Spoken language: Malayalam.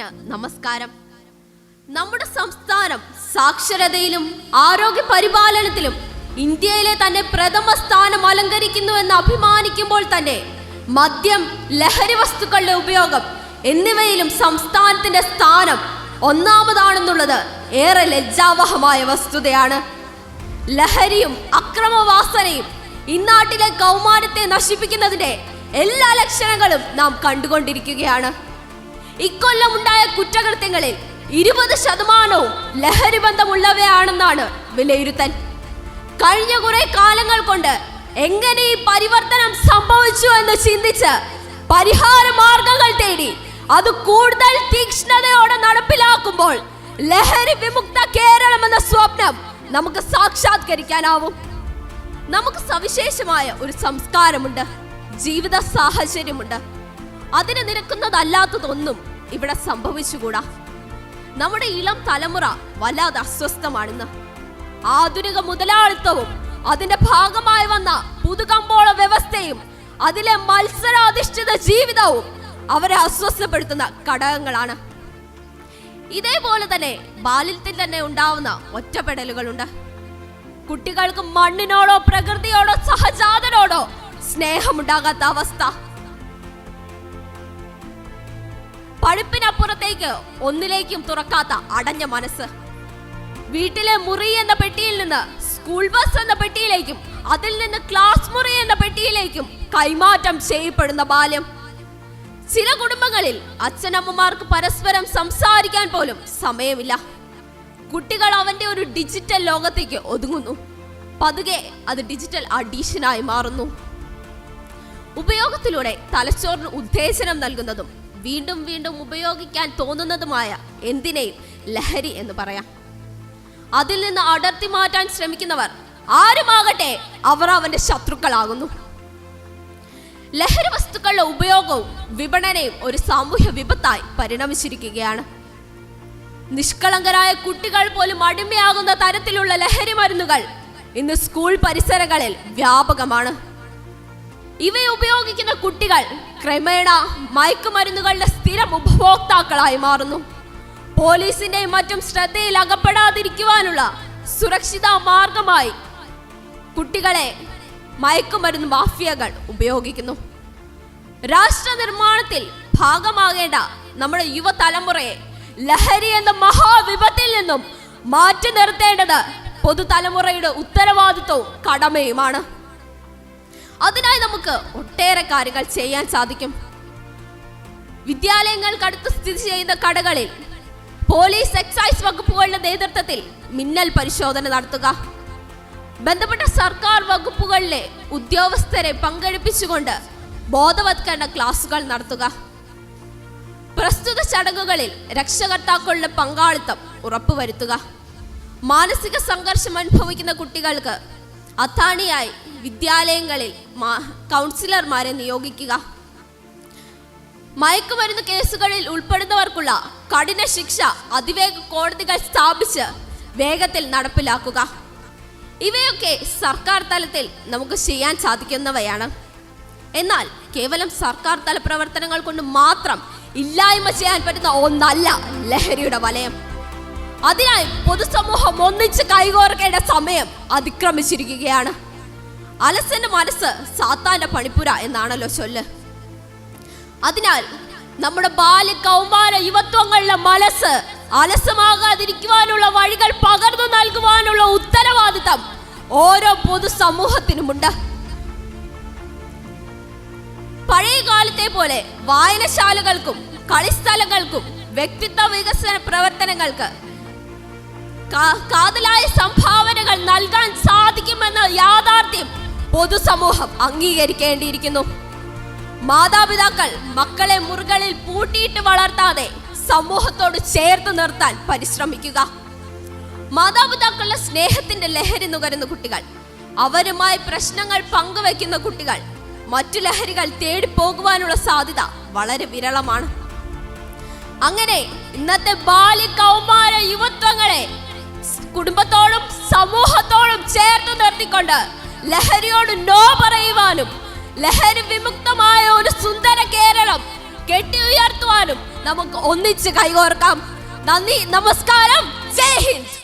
സുഹൃത്തിന് നമസ്കാരം. നമ്മുടെ സംസ്ഥാനം സാക്ഷരതയിലും ആരോഗ്യ പരിപാലനത്തിലും ഇന്ത്യയിലെ തന്നെ പ്രഥമ സ്ഥാനം അലങ്കരിക്കുന്നു എന്ന് അഭിമാനിക്കുമ്പോൾ തന്നെ മദ്യം ലഹരി വസ്തുക്കളുടെ ഉപയോഗം എന്നിവയിലും സംസ്ഥാനത്തിന്റെ സ്ഥാനം ഒന്നാമതാണെന്നുള്ളത് ഏറെ ലജ്ജാവഹമായ വസ്തുതയാണ്. ലഹരിയും അക്രമവാസനയും ഇന്നാട്ടിലെ കൗമാരത്തെ നശിപ്പിക്കുന്നതിന്റെ എല്ലാ ലക്ഷണങ്ങളും നാം കണ്ടുകൊണ്ടിരിക്കുകയാണ്. ഇക്കൊല്ലം ഉണ്ടായ കുറ്റകൃത്യങ്ങളിൽ ഇരുപത് ശതമാനവും ലഹരി ബന്ധമുള്ളവയാണെന്നാണ് വിലയിരുത്തൽ. കഴിഞ്ഞ കുറെ കാലങ്ങൾ കൊണ്ട് എങ്ങനെ ഈ പരിവർത്തനം സംഭവിച്ചു എന്ന് ചിന്തിച്ച് പരിഹാര മാർഗങ്ങൾ തേടി അത് കൂടുതൽ തീക്ഷ്ണതയോടെ നടപ്പിലാക്കുമ്പോൾ ലഹരി വിമുക്ത കേരളം എന്ന സ്വപ്നം നമുക്ക് സാക്ഷാത്കരിക്കാനാവും. നമുക്ക് സവിശേഷമായ ഒരു സംസ്കാരമുണ്ട് ജീവിത സാഹചര്യമുണ്ട്. അതിന് നിരക്കുന്നതല്ലാത്തതൊന്നും ഇവിടെ സംഭവിച്ചുകൂടാ? നമ്മുടെ ഇളം തലമുറ വല്ലാതെ അസ്വസ്ഥമാണെന്ന്. ആധുനിക മുതലാളിത്തവും അതിന്റെ ഭാഗമായി വന്ന പുതുകമ്പോള വ്യവസ്ഥയും അതിലെ മത്സരാധിഷ്ഠിത ജീവിതവും അവരെ അസ്വസ്ഥപ്പെടുത്തുന്ന ഘടകങ്ങളാണ്. ഇതേപോലെ തന്നെ ബാല്യത്തിൽ തന്നെ ഉണ്ടാവുന്ന ഒറ്റപ്പെടലുകളുണ്ട്. കുട്ടികൾക്ക് മണ്ണിനോടോ പ്രകൃതിയോടോ സഹജാതനോടോ സ്നേഹമുണ്ടാകാത്ത അവസ്ഥ. പഠിപ്പിനപ്പുറത്തേക്ക് ഒന്നിലേക്കും തുറക്കാത്ത അടഞ്ഞ മനസ്സ്. വീട്ടിലെ മുറി എന്ന പെട്ടിയിൽ നിന്ന് സ്കൂൾ ബസ് എന്ന പെട്ടിയിലേക്കും അതിൽ നിന്ന് ക്ലാസ് മുറി എന്ന പെട്ടിയിലേക്കും കൈമാറ്റം ചെയ്യപ്പെടുന്ന ബാല്യം. ചില കുടുംബങ്ങളിൽ അച്ഛനമ്മമാർക്ക് പരസ്പരം സംസാരിക്കാൻ പോലും സമയമില്ല. കുട്ടികൾ അവന്റെ ഒരു ഡിജിറ്റൽ ലോകത്തേക്ക് ഒതുങ്ങുന്നു. പതുക്കെ അത് ഡിജിറ്റൽ അഡീഷനായി മാറുന്നു. ഉപയോഗത്തിലൂടെ തലച്ചോറിന് ഉത്തേജനം നൽകുന്നതും വീണ്ടും വീണ്ടും ഉപയോഗിക്കാൻ തോന്നുന്നതുമായ എന്തിനേയും ലഹരി എന്ന് പറയാം. അതിൽ നിന്ന് അടർത്തി മാറ്റാൻ ശ്രമിക്കുന്നവർ ആരുമാകട്ടെ അവർ അവന്റെ ശത്രുക്കളാകുന്നു. ലഹരി വസ്തുക്കളുടെ ഉപയോഗവും വിപണനയും ഒരു സാമൂഹ്യ വിപത്തായി പരിണമിച്ചിരിക്കുകയാണ്. നിഷ്കളങ്കരായ കുട്ടികൾ പോലും അടിമയാകുന്ന തരത്തിലുള്ള ലഹരി മരുന്നുകൾ ഇന്ന് സ്കൂൾ പരിസരങ്ങളിൽ വ്യാപകമാണ്. ഇവ ഉപയോഗിക്കുന്ന കുട്ടികൾ ക്രമേണ മയക്കുമരുന്നുകളുടെ സ്ഥിരം ഉപഭോക്താക്കളായി മാറുന്നു. പോലീസിന്റെയും മറ്റും ശ്രദ്ധയിൽ അകപ്പെടാതിരിക്കുവാനുള്ള സുരക്ഷിത മാർഗമായി കുട്ടികളെ മയക്കുമരുന്ന് മാഫിയകൾ ഉപയോഗിക്കുന്നു. രാഷ്ട്ര നിർമ്മാണത്തിൽ ഭാഗമാകേണ്ട നമ്മുടെ യുവതലമുറയെ ലഹരി എന്ന മഹാവിപത്തിൽ നിന്നും മാറ്റി നിർത്തേണ്ടത് പൊതുതലമുറയുടെ ഉത്തരവാദിത്വവും കടമയുമാണ്. അതിനായി നമുക്ക് ഒട്ടേറെ കാര്യങ്ങൾ ചെയ്യാൻ സാധിക്കും. വിദ്യാലയങ്ങൾക്കടുത്ത് സ്ഥിതി ചെയ്യുന്ന കടകളിൽ പോലീസ് എക്സൈസ് വകുപ്പുകളുടെ നേതൃത്വത്തിൽ മിന്നൽ പരിശോധന നടത്തുക. ബന്ധപ്പെട്ട സർക്കാർ വകുപ്പുകളിലെ ഉദ്യോഗസ്ഥരെ പങ്കെടുപ്പിച്ചുകൊണ്ട് ബോധവത്കരണ ക്ലാസുകൾ നടത്തുക. പ്രസ്തുത ചടങ്ങുകളിൽ രക്ഷകർത്താക്കളുടെ പങ്കാളിത്തം ഉറപ്പുവരുത്തുക. മാനസിക സംഘർഷം അനുഭവിക്കുന്ന കുട്ടികൾക്ക് അത്താണിയായി വിദ്യാലയങ്ങളിൽ കൗൺസിലർമാരെ നിയോഗിക്കുക. മയക്കുമരുന്ന് കേസുകളിൽ ഉൾപ്പെടുന്നവർക്കുള്ള കഠിന ശിക്ഷ അതിവേഗ കോടതികൾ സ്ഥാപിച്ച് വേഗത്തിൽ നടപ്പിലാക്കുക. ഇവയൊക്കെ സർക്കാർ തലത്തിൽ നമുക്ക് ചെയ്യാൻ സാധിക്കുന്നവയാണ്. എന്നാൽ കേവലം സർക്കാർ തല പ്രവർത്തനങ്ങൾ കൊണ്ട് മാത്രം ഇല്ലായ്മ ചെയ്യാൻ പറ്റുന്ന ഒന്നല്ല ലഹരിയുടെ വലയം. അതിനായി പൊതുസമൂഹം ഒന്നിച്ച് കൈകോർക്കേണ്ട സമയം അതിക്രമിച്ചിരിക്കുകയാണ്. അലസന്റെ മനസ്സ് സാത്താന്റെ പണിപ്പുര എന്നാണല്ലോ ചൊല്ല്. അതിനാൽ നമ്മുടെ ബാല്യ കൗമാര യുവത്വങ്ങളുടെ മനസ്സ് അലസമാകാതിരിക്കുവാനുള്ള വഴികൾ പകർന്നു നൽകുവാനുള്ള ഉത്തരവാദിത്തം ഓരോ പൊതുസമൂഹത്തിനുമുണ്ട് പഴയ കാലത്തെ പോലെ വായനശാലകൾക്കും കളിസ്ഥലങ്ങൾക്കും വ്യക്തിത്വ വികസന പ്രവർത്തനങ്ങൾക്ക് കാതലായ സംഭാവനകൾ നൽകാൻ സാധിക്കുമെന്ന യാഥാർത്ഥ്യം പൊതുസമൂഹം അംഗീകരിക്കേണ്ടിയിരിക്കുന്നു. മാതാപിതാക്കൾ മക്കളെ മുറികളിൽ പൂട്ടിയിട്ട് വളർത്താതെ സമൂഹത്തോട് ചേർത്ത് നിർത്താൻ പരിശ്രമിക്കുക. മാതാപിതാക്കളുടെ സ്നേഹത്തിന്റെ ലഹരി നുകരുന്ന കുട്ടികൾ അവരുമായി പ്രശ്നങ്ങൾ പങ്കുവെക്കുന്ന കുട്ടികൾ മറ്റു ലഹരികൾ തേടി പോകുവാനുള്ള സാധ്യത വളരെ വിരളമാണ്. അങ്ങനെ ഇന്നത്തെ ബാല്യ കൗമാര യുവത്വങ്ങളെ കുടുംബത്തോടും സമൂഹത്തോടും ചേർത്ത് നിർത്തിക്കൊണ്ട് ലഹരിയോട് നോ പറയുവാനും ലഹരി വിമുക്തമായ ഒരു സുന്ദര കേരളം കെട്ടി ഉയർത്തുവാനും നമുക്ക് ഒന്നിച്ച് കൈകോർക്കാം. നന്ദി നമസ്കാരം. ജയ് ഹിന്ദ്.